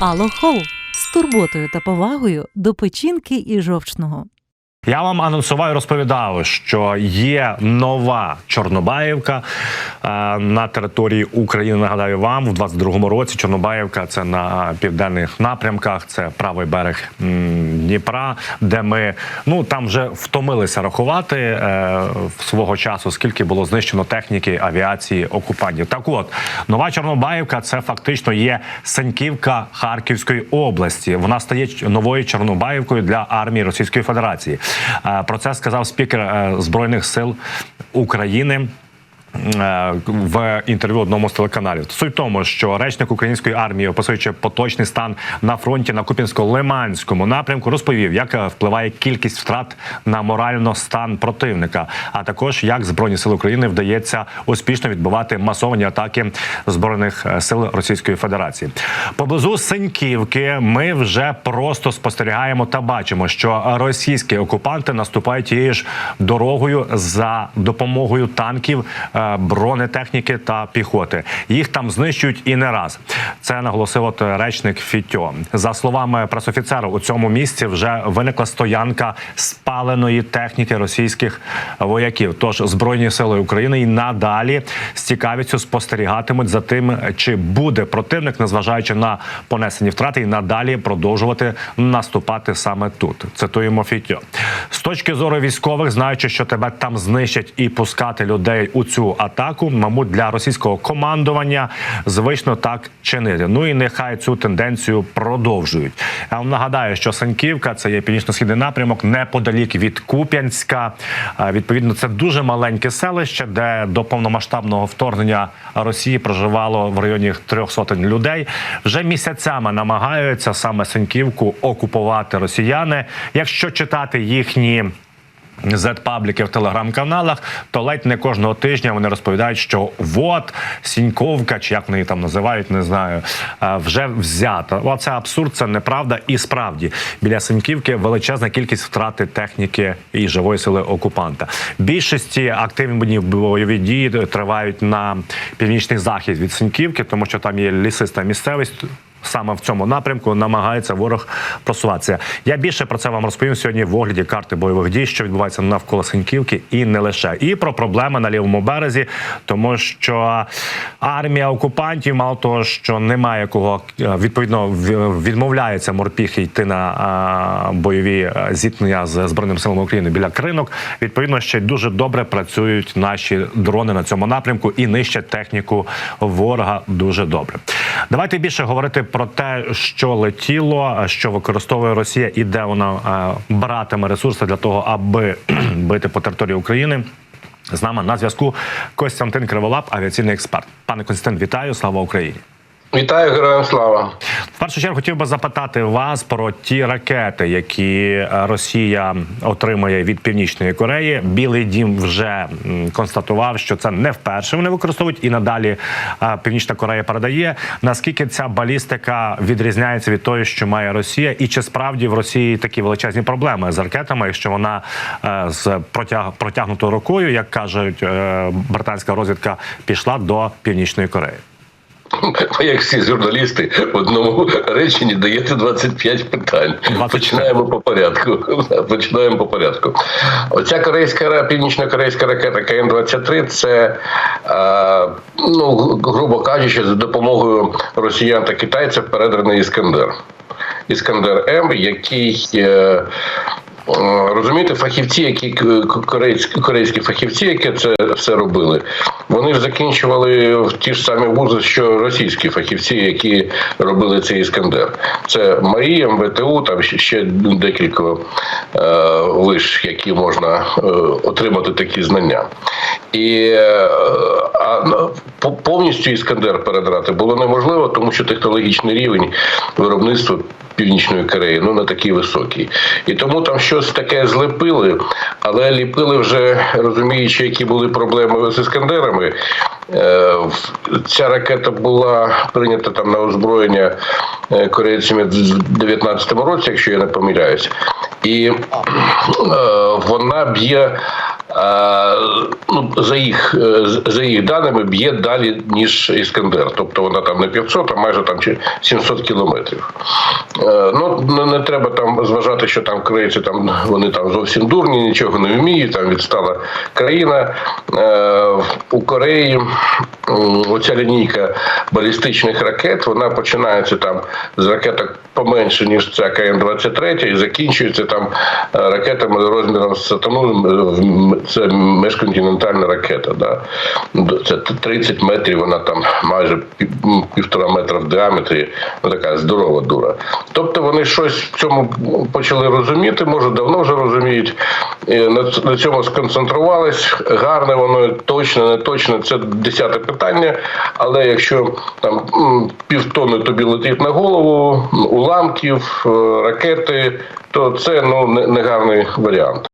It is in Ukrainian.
Алохол з турботою та повагою до печінки і жовчного. Я вам анонсував і розповідав, що є нова Чорнобаївка е, на території України. Нагадаю вам, в 22-му році Чорнобаївка це на південних напрямках, це правий берег Дніпра, де ми ну там вже втомилися рахувати е, свого часу, скільки було знищено техніки авіації окупантів. Так, от нова Чорнобаївка це фактично є Сеньківка Харківської області. Вона стає новою Чорнобаївкою для армії Російської Федерації. Е, Про це сказав спікер е, збройних сил України. Е, В інтерв'ю одному з телеканалів суть тому, що речник української армії, описуючи поточний стан на фронті на Купінсько-Лиманському напрямку, розповів, як е, впливає кількість втрат на морально стан противника, а також як збройні сили України вдається успішно відбивати масовані атаки збройних е, сил Російської Федерації. Поблизу Синьківки ми вже просто спостерігаємо та бачимо, що російські окупанти наступають тією ж дорогою за допомогою танків, бронетехніки та піхоти. Їх там знищують і не раз. Це наголосив от речник Фітьо. За словами пресофіцера, у цьому місці вже виникла стоянка спаленої техніки російських вояків. Тож збройні сили України і надалі з цікавістю спостерігатимуть за тим, чи буде противник, незважаючи на понесені втрати, і надалі продовжувати наступати саме тут. Цитуємо Фітьо. З точки зору військових, знаючи, що тебе там знищать і пускати людей у цю атаку, мабуть, для російського командування звично так чинити. Ну і нехай цю тенденцію продовжують. Я вам нагадаю, що Санківка це є північно-східний напрямок, неподалік від Куп'янська. Відповідно, це дуже маленьке селище, де до повномасштабного вторгнення Росії проживало в районі трьох сотень людей. Вже місяцями намагаються саме Санківку окупувати росіяни. Якщо читати їхні Z-пабліки в телеграм-каналах, то ледь не кожного тижня вони розповідають, що вот Сіньковка, чи як вони її там називають, не знаю, вже взята. Оце абсурд, це неправда. І справді біля Синьківки величезна кількість втрати техніки і живої сили окупанта. Більшості активні бойові дії тривають на північний захід від Синьківки, тому що там є лісиста місцевість. Саме в цьому напрямку намагається ворог просуватися. Я більше про це вам розповім сьогодні в огляді карти бойових дій, що відбувається навколо Синьківки, і не лише і про проблеми на лівому березі, тому що армія окупантів, мало того, що немає кого е, відповідно відмовляється морпіхи йти на бойові е, зіткнення з збройними силами України біля кринок. Відповідно, ще дуже добре працюють наші дрони на цьому напрямку і нищать техніку ворога дуже добре. Давайте більше говорити про те, що летіло, що використовує Росія і де вона е, братиме ресурси для того, аби бити по території України. З нами на зв'язку Костянтин Криволап, авіаційний експерт. Пане Костянтин, вітаю! Слава Україні! Вітаю, героям слава. В першу чергу хотів би запитати вас про ті ракети, які е, Росія отримує від Північної Кореї. Білий дім вже констатував, що це не вперше вони використовують, і надалі е, Північна Корея передає. Наскільки ця балістика відрізняється від тої, що має Росія, і чи справді в Росії такі величезні проблеми з ракетами, якщо вона е, з протяг протягнутою рукою, як кажуть британська розвідка, пішла до Північної Кореї? Ви, як всі журналісти, в одному реченні даєте 25 питань. 25. Починаємо по порядку. Починаємо по порядку. Оця корейська північно-корейська ракета КН-23 це, е, ну, грубо кажучи, за допомогою росіян та китайців переданий Іскандер. Іскандер М, який. Е, Е, Розумієте, фахівці, які корейські, корейські фахівці, які це все робили, вони ж закінчували ті ж самі вузи, що російські фахівці, які робили цей іскандер. Це Марія, МВТУ, там ще декілька е, виш, які можна е, отримати такі знання. І е, а, ну, повністю іскандер передрати було неможливо, тому що технологічний рівень виробництва Північної Кореї ну не такий високий. І тому там щось таке злепили, але ліпили вже розуміючи, які були проблеми з іскандерами. Е, Ця ракета була прийнята там на озброєння е, корейцями в 2019 році, якщо я не помиляюсь, і вона б'є ну, за їх е, за їх даними б'є далі ніж Іскандер. Тобто вона там не 500, а майже там 700 кілометрів. Е, Ну не, треба там зважати, що там корейці там вони там зовсім дурні, нічого не вміють. Там відстала країна Е, у Кореї. Оця лінійка балістичних ракет вона починається там з ракеток поменше ніж ця КН-23 і закінчується там е, ракетами розміром з сатану. Це межконтинентальна ракета. Да? Це 30 метрів. Вона там майже пів- півтора метра в діаметрі. Ну така здорова дура. Тобто вони щось в цьому почали розуміти, може давно вже розуміють. На цьому сконцентрувались. Гарне воно точно, не точно. Це десяте питання. Але якщо там півтони тобі летить на голову, уламків, е, ракети, то це ну не гарний варіант.